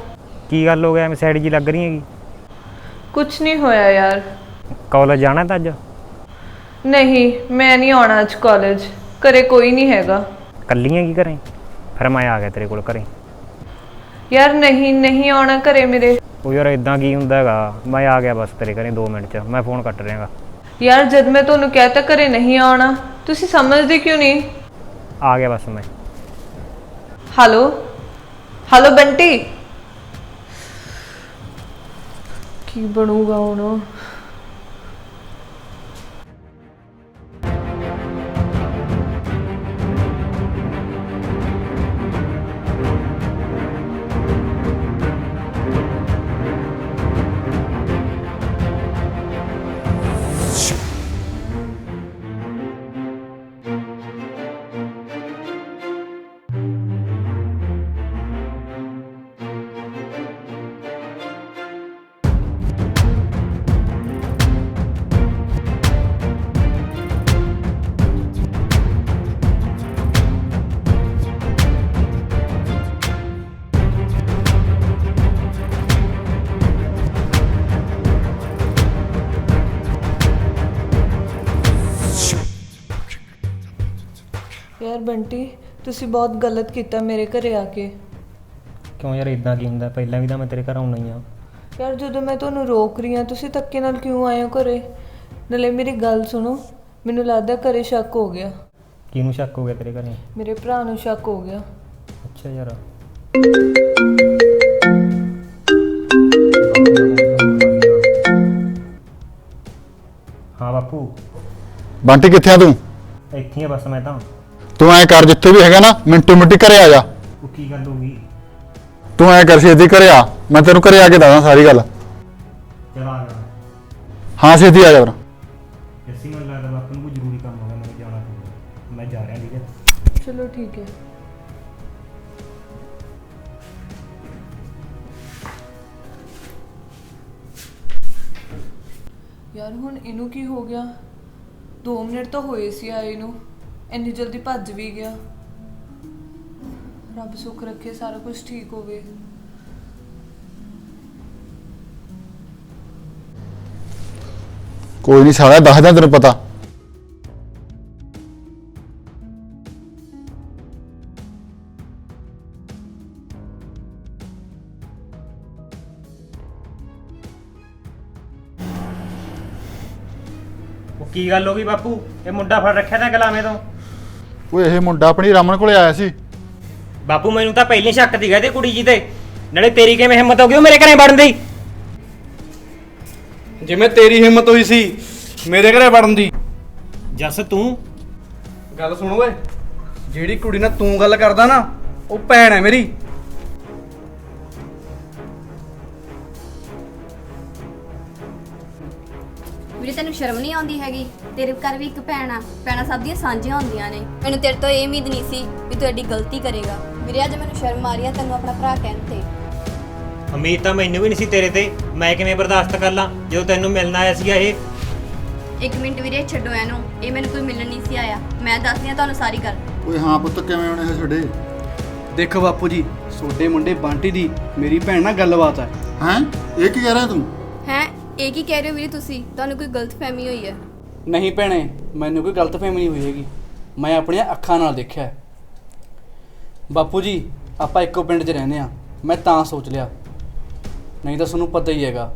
ਕੀ ਗੱਲ ਹੋ ਗਿਆ? ਐਵੇਂ ਸਾਈਡ ਜੀ ਲੱਗ ਰਹੀ ਹੈਗੀ? ਕੁਝ ਨਹੀਂ ਹੋਇਆ ਯਾਰ। ਕਾਲਜ ਜਾਣਾ ਤਾਂ ਅੱਜ? ਨਹੀਂ ਮੈਂ ਨਹੀਂ ਆਉਣਾ ਅੱਜ ਕਾਲਜ। ਘਰੇ ਕੋਈ ਨਹੀਂ ਹੈਗਾ। ਕੱਲੀ ਹੈਗੀ ਘਰੇ? ਫਿਰ ਮੈਂ ਆ ਗਿਆ ਤੇਰੇ ਕੋਲ ਘਰੇ। ਯਾਰ ਨਹੀਂ ਨਹੀਂ ਆਉਣਾ ਘਰੇ ਮੇਰੇ। ਉਹ ਯਾਰ ਇਦਾਂ ਕੀ ਹੁੰਦਾ ਹੈਗਾ? ਮੈਂ ਆ ਗਿਆ ਬਸ ਤੇਰੇ ਘਰੇ 2 ਮਿੰਟ ਚ। ਮੈਂ ਫੋਨ ਕੱਟ ਰਿਹਾਗਾ। ਯਾਰ ਜਦ ਮੈਂ ਤੁਹਾਨੂੰ ਕਹਿਤਾ ਘਰੇ ਨਹੀਂ ਆਉਣਾ ਤੁਸੀਂ ਸਮਝਦੇ ਕਿਉਂ ਨਹੀਂ? ਆ ਗਿਆ ਬਸ ਮੈਂ। Hello hello Bunty? ਕੀ ਬਣੂਗਾ ਹੁਣ? ਯਾਰ ਬੰਟੀ ਤੁਸੀਂ ਬਹੁਤ ਗਲਤ ਕੀਤਾ ਮੇਰੇ ਘਰੇ ਆ ਕੇ। ਕਿਉਂ ਯਾਰ ਇਦਾਂ ਕੀ ਹੁੰਦਾ? ਪਹਿਲਾਂ ਵੀ ਤਾਂ ਮੈਂ ਤੇਰੇ ਘਰ ਆਉਣਾ ਹੀ ਆ। ਯਾਰ ਜਦੋਂ ਮੈਂ ਤੁਹਾਨੂੰ ਰੋਕ ਰਹੀ ਹਾਂ ਤੁਸੀਂ ਧੱਕੇ ਨਾਲ ਕਿਉਂ ਆਏ ਹੋ ਘਰੇ? ਨਾਲੇ ਮੇਰੀ ਗੱਲ ਸੁਣੋ ਮੈਨੂੰ ਲੱਗਦਾ ਘਰੇ ਸ਼ੱਕ ਹੋ ਗਿਆ। ਕਿਹਨੂੰ ਸ਼ੱਕ ਹੋ ਗਿਆ ਤੇਰੇ ਘਰੇ? ਮੇਰੇ ਭਰਾ ਨੂੰ ਸ਼ੱਕ ਹੋ ਗਿਆ। ਅੱਛਾ ਯਾਰ। ਹਾਂ ਬਾਪੂ। ਬੰਟੀ ਕਿੱਥੇ ਆ ਤੂੰ? ਇੱਥੇ ਹੀ ਆ ਬਸ ਮੈਂ ਤਾਂ। ਤੂੰ ਐ ਕਰ ਜਿੱਥੇ ਵੀ ਹੈਗਾ ਨਾ ਮਿੰਟੋ ਮਿੰਟੀ ਘਰੇ ਆ ਜਾ। ਉਹ ਕੀ ਗੱਲ ਹੋ ਗਈ? ਤੂੰ ਐ ਕਰ ਛੇਤੀ ਘਰੇ ਆ। ਮੈਂ ਤੈਨੂੰ ਘਰੇ ਆ ਕੇ ਦੱਸਾਂ ਸਾਰੀ ਗੱਲ। ਚਲ ਆ ਹਾਂ ਛੇਤੀ ਆ ਜਾ ਫਿਰ। ਜੱਸੀ ਮੈਨੂੰ ਲੱਗਦਾ ਬਾਪੂ ਨੂੰ ਕੋਈ ਜ਼ਰੂਰੀ ਕੰਮ ਹੋ ਗਿਆ ਮੈਨੂੰ ਜਾਣਾ ਪਊਗਾ ਮੈਂ ਜਾ ਰਿਹਾ ਠੀਕ ਹੈ? ਚਲੋ ਠੀਕ ਹੈ। ਯਾਰ ਹੁਣ ਇਹਨੂੰ ਕੀ ਹੋ ਗਿਆ? 2 ਮਿੰਟ ਤਾਂ ਹੋਏ ਸੀ ਆਏ ਨੂੰ। ਇੰਨੀ ਜਲਦੀ ਭੱਜ ਵੀ ਗਿਆ। ਰੱਬ ਸੁੱਖ ਰੱਖੇ ਸਾਰਾ ਕੁਝ ਠੀਕ ਹੋਵੇ। ਕੋਈ ਨਹੀਂ ਸਾਲਾ ਦੱਸਦਾ ਤੈਨੂੰ ਪਤਾ। ਉਹ ਕੀ ਗੱਲ ਹੋ ਗਈ ਬਾਪੂ? ਇਹ ਮੁੰਡਾ ਫੜ ਰੱਖਿਆ ਤਾਂ ਗਲਾਮੇ ਤੋਂ। ਓਏ ਇਹ ਮੁੰਡਾ ਆਪਣੀ ਰਮਨ ਕੋਲੇ ਆਇਆ ਸੀ। ਬਾਪੂ ਮੈਨੂੰ ਤਾਂ ਪਹਿਲੇ ਸ਼ੱਕ ਸੀਗਾ ਤੇ ਕੁੜੀ ਜੀ ਤੇ। ਨਾਲੇ ਤੇਰੀ ਕਿਵੇਂ ਹਿੰਮਤ ਹੋ ਗਈ? ਉਹ ਮੇਰੇ ਘਰੇ ਵੜਨ ਦੀ। ਜਿਵੇਂ ਤੇਰੀ ਹਿੰਮਤ ਹੋਈ ਸੀ ਮੇਰੇ ਘਰੇ ਵੜਨ ਦੀ। ਜੱਸ ਤੂੰ? ਗੱਲ ਸੁਣ ਓਏ ਜਿਹੜੀ ਕੁੜੀ ਨਾਲ ਤੂੰ ਗੱਲ ਕਰਦਾ ਨਾ ਉਹ ਭੈਣ ਹੈ ਮੇਰੀ। ਵੀਰੇ ਤੈਨੂੰ ਸ਼ਰਮ ਨਹੀਂ ਆਉਂਦੀ ਹੈਗੀ? ਤੇਰੇ ਘਰ ਵੀ ਇੱਕ ਭੈਣ ਆ। ਭੈਣਾਂ ਸਭ ਦੀਆਂ ਸਾਂਝੀਆਂ ਹੁੰਦੀਆਂ ਨੇ। ਮੈਨੂੰ ਤੇਰੇ ਤੋਂ ਇਹ ਉਮੀਦ ਨਹੀਂ ਸੀ ਵੀ ਤੂੰ ਐਡੀ ਗਲਤੀ ਕਰੇਗਾ। ਵੀਰੇ ਅੱਜ ਮੈਨੂੰ ਸ਼ਰਮ ਆ ਰਹੀ ਆ ਤੈਨੂੰ ਆਪਣਾ ਭਰਾ ਕਹਿਣ ਤੇ। ਉਮੀਦ ਤਾਂ ਮੈਨੂੰ ਵੀ ਨਹੀਂ ਸੀ ਤੇਰੇ ਤੇ। ਮੈਂ ਕਿਵੇਂ ਬਰਦਾਸ਼ਤ ਕਰ ਲਾਂ? ਜਦੋਂ ਤੈਨੂੰ ਮਿਲਣ ਆਇਆ ਸੀਗਾ ਇਹ। ਇੱਕ ਮਿੰਟ ਵੀਰੇ ਛੱਡੋ ਇਹਨੂੰ। ਇਹ ਮੈਨੂੰ ਕੋਈ ਮਿਲਣ ਨਹੀਂ ਸੀ ਆਇਆ। ਮੈਂ ਦੱਸਦੀ ਆ ਤੁਹਾਨੂੰ ਸਾਰੀ ਗੱਲ। ਓਏ ਹਾਂ ਪੁੱਤ ਕਿਵੇਂ ਹੋਣੇ ਇਹ ਛੱਡੇ? ਦੇਖੋ ਬਾਪੂ ਜੀ ਛੋਡੇ ਮੁੰਡੇ ਬੰਟੀ ਦੀ ਮੇਰੀ ਭੈਣ ਨਾਲ ਗੱਲਬਾਤ ਹੈ। ਹੈਂ? ਇਹ ਕੀ ਕਹਿ ਰਿਹਾ ਤੂੰ? ਹੈ? ਇਹ ਕੀ ਕਹਿ ਰਹੇ ਹੋ ਵੀਰੇ ਤੁਸੀਂ? ਤੁਹਾਨੂੰ ਕੋਈ ਗਲਤਫਹਿਮੀ ਹੋਈ ਹੈ? ਨਹੀਂ ਭੈਣੇ ਮੈਨੂੰ ਕੋਈ ਗਲਤਫਹਿਮੀ ਨਹੀਂ ਹੋਈ ਹੈਗੀ। ਮੈਂ ਆਪਣੀਆਂ ਅੱਖਾਂ ਨਾਲ ਦੇਖਿਆ ਹੈ। ਬਾਪੂ ਜੀ ਆਪਾਂ ਇੱਕੋ ਪਿੰਡ 'ਚ ਰਹਿੰਦੇ ਆ ਮੈਂ ਤਾਂ ਸੋਚ ਲਿਆ। ਨਹੀਂ ਤਾਂ ਤੁਹਾਨੂੰ ਪਤਾ ਹੀ ਹੈਗਾ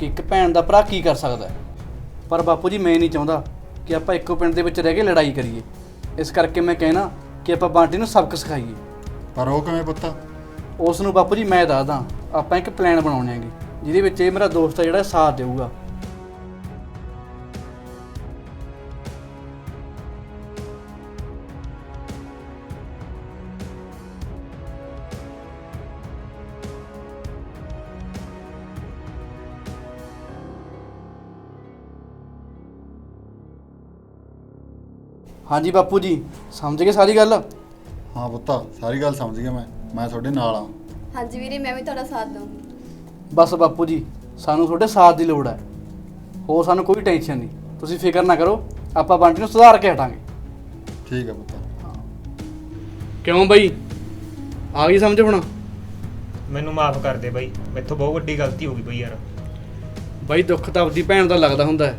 ਕਿ ਇੱਕ ਭੈਣ ਦਾ ਭਰਾ ਕੀ ਕਰ ਸਕਦਾ ਹੈ। ਪਰ ਬਾਪੂ ਜੀ ਮੈਂ ਨਹੀਂ ਚਾਹੁੰਦਾ ਕਿ ਆਪਾਂ ਇੱਕੋ ਪਿੰਡ ਦੇ ਵਿੱਚ ਰਹਿ ਕੇ ਲੜਾਈ ਕਰੀਏ। ਇਸ ਕਰਕੇ ਮੈਂ ਕਹਿਣਾ ਕਿ ਆਪਾਂ ਬੰਟੀ ਨੂੰ ਸਬਕ ਸਿਖਾਈਏ। ਪਰ ਉਹ ਕਿਵੇਂ ਪੁੱਤ? ਉਸ ਨੂੰ ਬਾਪੂ ਜੀ ਮੈਂ ਦੱਸਦਾ। ਆਪਾਂ ਇੱਕ ਪਲਾਨ ਬਣਾਉਣੇ ਆਂਗੇ ਜਿਹਦੇ ਵਿੱਚ ਇਹ ਮੇਰਾ ਦੋਸਤ ਆ ਜਿਹੜਾ ਸਾਥ ਦੇਊਗਾ। ਹਾਂਜੀ ਬਾਪੂ ਜੀ ਸਮਝ ਗਏ ਸਾਰੀ ਗੱਲ? ਹਾਂ ਪੁੱਤ ਸਾਰੀ ਗੱਲ ਸਮਝ ਗਿਆ ਮੈਂ। ਮੈਂ ਤੁਹਾਡੇ ਨਾਲ ਆ। ਹਾਂਜੀ ਵੀਰੇ ਮੈਂ ਵੀ ਤੁਹਾਡਾ ਸਾਥ ਦਊਂਗੀ ਬਸ ਬਾਪੂ ਜੀ ਸਾਨੂੰ ਤੁਹਾਡੇ ਸਾਥ ਦੀ ਲੋੜ ਹੈ। ਹੋਰ ਸਾਨੂੰ ਕੋਈ ਟੈਨਸ਼ਨ ਨਹੀਂ। ਤੁਸੀਂ ਫਿਕਰ ਨਾ ਕਰੋ ਆਪਾਂ ਬੰਟੀ ਨੂੰ ਸੁਧਾਰ ਕੇ ਹਟਾਂਗੇ। ਠੀਕ ਹੈ ਪੁੱਤ। ਕਿਉਂ ਬਈ? ਆ ਗਈ ਸਮਝ ਹੁਣ? ਮੈਨੂੰ ਮਾਫ ਕਰ ਦੇ ਬਾਈ ਮੈਥੋਂ ਬਹੁਤ ਵੱਡੀ ਗਲਤੀ ਹੋ ਗਈ ਬਈ ਯਾਰ। ਬਾਈ ਦੁੱਖ ਤਾਂ ਆਪਦੀ ਭੈਣ ਦਾ ਲੱਗਦਾ ਹੁੰਦਾ ਹੈ।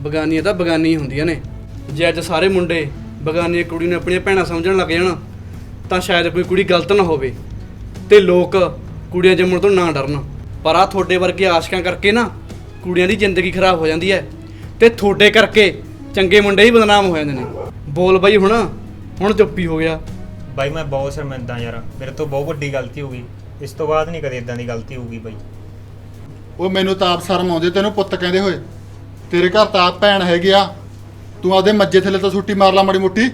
ਬਗਾਨੀਆਂ ਤਾਂ ਬਗਾਨੀ ਹੁੰਦੀਆਂ ਨੇ। ਜੇ ਅੱਜ ਸਾਰੇ ਮੁੰਡੇ ਬਗਾਨੀ ਕੁੜੀ ਨੂੰ ਆਪਣੀਆਂ ਭੈਣਾਂ ਸਮਝਣ ਲੱਗ ਜਾਣ ਤਾਂ ਸ਼ਾਇਦ ਕੋਈ ਕੁੜੀ ਗਲਤ ਨਾ ਹੋਵੇ। ਤੇ ਲੋਕ ਕੁੜੀਆਂ ਜੰਮਣ ਤੋਂ ਨਾ ਡਰਨ। ਪਰ ਆ ਤੁਹਾਡੇ ਵਰਗੇ ਆਸ਼ਕਾਂ ਕਰਕੇ ਨਾ ਕੁੜੀਆਂ ਦੀ ਜ਼ਿੰਦਗੀ ਖਰਾਬ ਹੋ ਜਾਂਦੀ ਹੈ ਤੇ ਤੁਹਾਡੇ ਕਰਕੇ ਚੰਗੇ ਮੁੰਡੇ ਹੀ ਬਦਨਾਮ ਹੋ ਜਾਂਦੇ ਨੇ। ਬੋਲ ਬਾਈ ਹੁਣ ਹੁਣ ਚੁੱਪੀ ਹੋ ਗਿਆ। ਬਾਈ ਮੈਂ ਬਹੁਤ ਸ਼ਰਮਿੰਦਾ ਯਾਰ ਮੇਰੇ ਤੋਂ ਬਹੁਤ ਵੱਡੀ ਗਲਤੀ ਹੋ ਗਈ। ਇਸ ਤੋਂ ਬਾਅਦ ਨਹੀਂ ਕਦੇ ਇਦਾਂ ਦੀ ਗਲਤੀ ਹੋਊਗੀ ਬਾਈ। ਉਹ ਮੈਨੂੰ ਤਾਂ ਆਪ ਸ਼ਰਮ ਆਉਂਦੀ ਤੈਨੂੰ ਪੁੱਤ ਕਹਿੰਦੇ ਹੋਏ। ਤੇਰੇ ਘਰ ਤਾਂ ਆਪ ਭੈਣ ਹੈਗੀ ਆ। ਤੂੰ ਆਪਦੇ ਮੱਜੇ ਥੱਲੇ ਤਾਂ ਛੁੱਟੀ ਮਾਰ ਲਾ ਮਾੜੀ ਮੁੱਟੀ।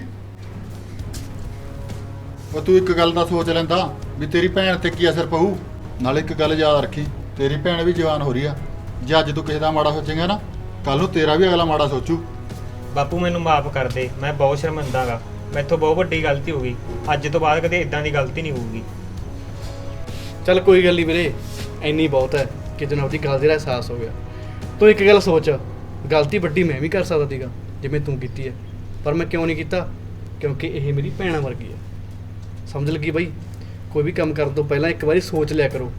ਉਹ ਤੂੰ ਇੱਕ ਗੱਲ ਦਾ ਸੋਚ ਲੈਂਦਾ ਵੀ ਤੇਰੀ ਭੈਣ ਤੇ ਕੀ ਅਸਰ ਪਊ? ਨਾਲ ਇੱਕ ਗੱਲ ਯਾਦ ਰੱਖੀ। ਤੇਰੀ ਭੈਣ ਵੀ ਜਵਾਨ ਹੋ ਰਹੀ ਆ। ਜੇ ਅੱਜ ਤੂੰ ਕਿਸੇ ਦਾ ਮਾੜਾ ਸੋਚੇਂਗਾ ਨਾ ਕੱਲ ਨੂੰ ਤੇਰਾ ਵੀ ਅਗਲਾ ਮਾੜਾ ਸੋਚੂ। ਬਾਪੂ ਮੈਨੂੰ ਮਾਫ ਕਰ ਦੇ। ਮੈਂ ਬਹੁਤ ਸ਼ਰਮਿੰਦਾਗਾ ਮੈਥੋਂ ਬਹੁਤ ਵੱਡੀ ਗਲਤੀ ਹੋ ਗਈ। ਅੱਜ ਤੋਂ ਬਾਅਦ ਕਦੇ ਇਦਾਂ ਦੀ ਗਲਤੀ ਨਹੀਂ ਹੋਊਗੀ। ਚੱਲ ਕੋਈ ਗੱਲ ਨਹੀਂ ਵੀਰੇ। ਇੰਨੀ ਬਹੁਤ ਹੈ ਕਿ ਤੈਨੂੰ ਆਪਣੀ ਗਲਤੀ ਦਾ ਅਹਿਸਾਸ ਹੋ ਗਿਆ। ਤੂੰ ਇੱਕ ਗੱਲ ਸੋਚ। ਗਲਤੀ ਵੱਡੀ ਮੈਂ ਵੀ ਕਰ ਸਕਦਾ ਸੀਗਾ ਜਿਵੇਂ ਤੂੰ ਕੀਤੀ ਹੈ। ਪਰ ਮੈਂ ਕਿਉਂ ਨਹੀਂ ਕੀਤਾ? ਕਿਉਂਕਿ ਇਹ ਮੇਰੀ ਭੈਣਾ ਵਰਗੀ ਹੈ। ਸਮਝ ਲੱਗੀ ਬਾਈ? ਕੋਈ ਵੀ ਕੰਮ ਕਰਨ ਤੋਂ ਪਹਿਲਾਂ ਇੱਕ ਵਾਰੀ ਸੋਚ ਲਿਆ ਕਰੋ।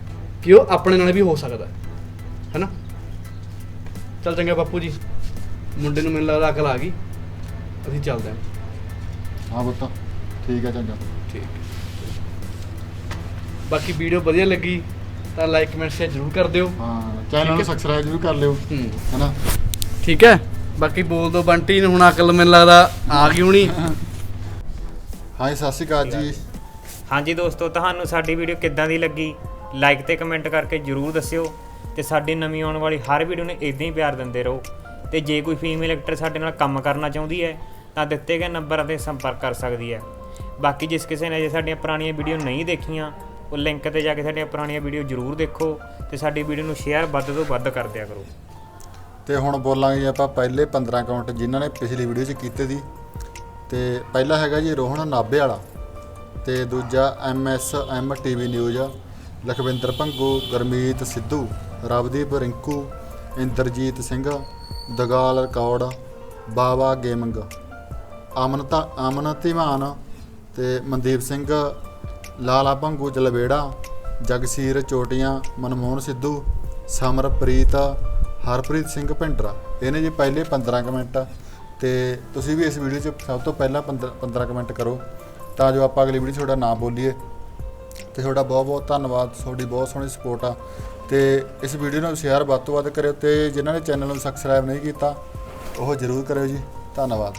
ਕਿ ਉਹ ਆਪਣੇ ਨਾਲ ਵੀ ਹੋ ਸਕਦਾ ਹੈ। ਹੈਨਾ? ਚੱਲ ਚੰਗਾ ਬਾਪੂ ਜੀ। ਮੁੰਡੇ ਨੂੰ ਮੈਨੂੰ ਲੱਗਦਾ ਅਕਲ ਆ ਗਈ। ਅਸੀਂ ਚੱਲਦੇ ਹਾਂ। ਹਾਂ ਪੁੱਤ। ਠੀਕ ਹੈ ਚੰਗਾ। ਠੀਕ। ਬਾਕੀ ਵੀਡੀਓ ਵਧੀਆ ਲੱਗੀ ਤਾਂ ਲਾਈਕ ਕਮੈਂਟ ਸ਼ੇਅਰ ਜ਼ਰੂਰ ਕਰ ਦਿਓ। ਹਾਂ ਚੈਨਲ ਨੂੰ ਸਬਸਕ੍ਰਾਈਬ ਜ਼ਰੂਰ ਕਰ ਲਿਓ। ਹੂੰ। ਹੈਨਾ? ਠੀਕ ਹੈ। ਬਾਕੀ ਬੋਲ ਦੋ ਬੰਟੀ ਨੂੰ ਹੁਣ ਅਕਲ ਮੈਨੂੰ ਲੱਗਦਾ ਆ ਗਈ ਹੋਣੀ। ਹਾਂ ਸਤਿ ਸ਼੍ਰੀ ਅਕਾਲ ਜੀ। ਹਾਂਜੀ ਦੋਸਤੋ ਤੁਹਾਨੂੰ ਸਾਡੀ ਵੀਡੀਓ ਕਿੱਦਾਂ ਦੀ ਲੱਗੀ? ਲਾਈਕ ਤੇ ਕਮੈਂਟ ਕਰਕੇ ਜਰੂਰ ਦੱਸਿਓ ਤੇ ਸਾਡੀ ਨਵੀਂ ਆਉਣ ਵਾਲੀ ਹਰ ਵੀਡੀਓ ਨੂੰ ਇਦਾਂ ਹੀ ਪਿਆਰ ਦਿੰਦੇ ਰਹੋ। ਤੇ ਜੇ ਕੋਈ ਫੀਮੇਲ ਐਕਟਰ ਸਾਡੇ ਨਾਲ ਕੰਮ ਕਰਨਾ ਚਾਹੁੰਦੀ ਹੈ, ਤਾਂ ਦਿੱਤੇ ਗਏ ਨੰਬਰ ਤੇ ਸੰਪਰਕ ਕਰ ਸਕਦੀ ਹੈ। ਬਾਕੀ ਜਿਸ ਕਿਸੇ ਨੇ ਜੇ ਸਾਡੀਆਂ ਪੁਰਾਣੀਆਂ ਵੀਡੀਓ ਨਹੀਂ ਦੇਖੀਆਂ, ਉਹ ਲਿੰਕ ਤੇ ਜਾ ਕੇ ਸਾਡੀਆਂ ਪੁਰਾਣੀਆਂ ਵੀਡੀਓ ਜਰੂਰ ਦੇਖੋ ਤੇ ਸਾਡੀ ਵੀਡੀਓ ਨੂੰ ਸ਼ੇਅਰ ਵੱਧ ਤੋਂ ਵੱਧ ਕਰ ਦਿਆ ਕਰੋ। ਤੇ ਹੁਣ ਬੋਲਾਂਗੇ ਜੀ ਆਪਾਂ ਪਹਿਲੇ 15 ਕਾਊਂਟ ਜਿਨ੍ਹਾਂ ਨੇ ਪਿਛਲੀ ਵੀਡੀਓ 'ਚ ਕੀਤੇ ਸੀ। ਤੇ ਪਹਿਲਾ ਹੈਗਾ ਜੀ ਰੋਹਨ ਨਾਭੇ ਵਾਲਾ ਤੇ ਦੂਜਾ ਐਮ ਟੀਵੀ ਨਿਊਜ਼ ਆ। ਲਖਵਿੰਦਰ ਭੰਗੂ ਗਰਮੀਤ ਸਿੱਧੂ, ਰਵਦੀਪ ਰਿੰਕੂ, ਇੰਦਰਜੀਤ ਸਿੰਘ, ਦਗਾਲ ਰਿਕਾਰਡ ਬਾਵਾ ਗੇਮਿੰਗ। ਅਮਨਤਾ ਅਮਨ ਧੀਮਾਨ ਤੇ ਮਨਦੀਪ ਸਿੰਘ, ਲਾਲਾ ਭੰਗੂ ਜਲਵੇੜਾ, ਜਗਸੀਰ ਚੋਟੀਆਂ, ਮਨਮੋਹਨ ਸਿੱਧੂ, ਸਮਰਪ੍ਰੀਤ, ਹਰਪ੍ਰੀਤ ਸਿੰਘ ਭਿੰਡਰਾ। ਇਹਨੇ ਜੀ ਪਹਿਲੇ 15 ਕਮੈਂਟ ਤੇ ਤੁਸੀਂ ਵੀ ਇਸ ਵੀਡੀਓ 'ਚ ਸਭ ਤੋਂ ਪਹਿਲਾਂ 15 15 ਕਮੈਂਟ ਕਰੋ। ਤਾਂ ਜੋ ਆਪਾਂ ਅਗਲੀ ਵੀਡੀਓ 'ਚ ਤੁਹਾਡਾ ਨਾਮ ਬੋਲੀਏ। ਤੇ ਤੁਹਾਡਾ ਬਹੁਤ ਬਹੁਤ ਧੰਨਵਾਦ, ਤੁਹਾਡੀ ਬਹੁਤ ਸੋਹਣੀ ਸਪੋਰਟ ਆ। ਤੇ ਇਸ ਵੀਡੀਓ ਨੂੰ ਸ਼ੇਅਰ ਵੱਧ ਤੋਂ ਵੱਧ ਕਰਿਓ ਤੇ ਜਿਨ੍ਹਾਂ ਨੇ ਚੈਨਲ ਨੂੰ ਸਬਸਕ੍ਰਾਈਬ ਨਹੀਂ ਕੀਤਾ, ਉਹ ਜ਼ਰੂਰ ਕਰਿਓ ਜੀ। ਧੰਨਵਾਦ।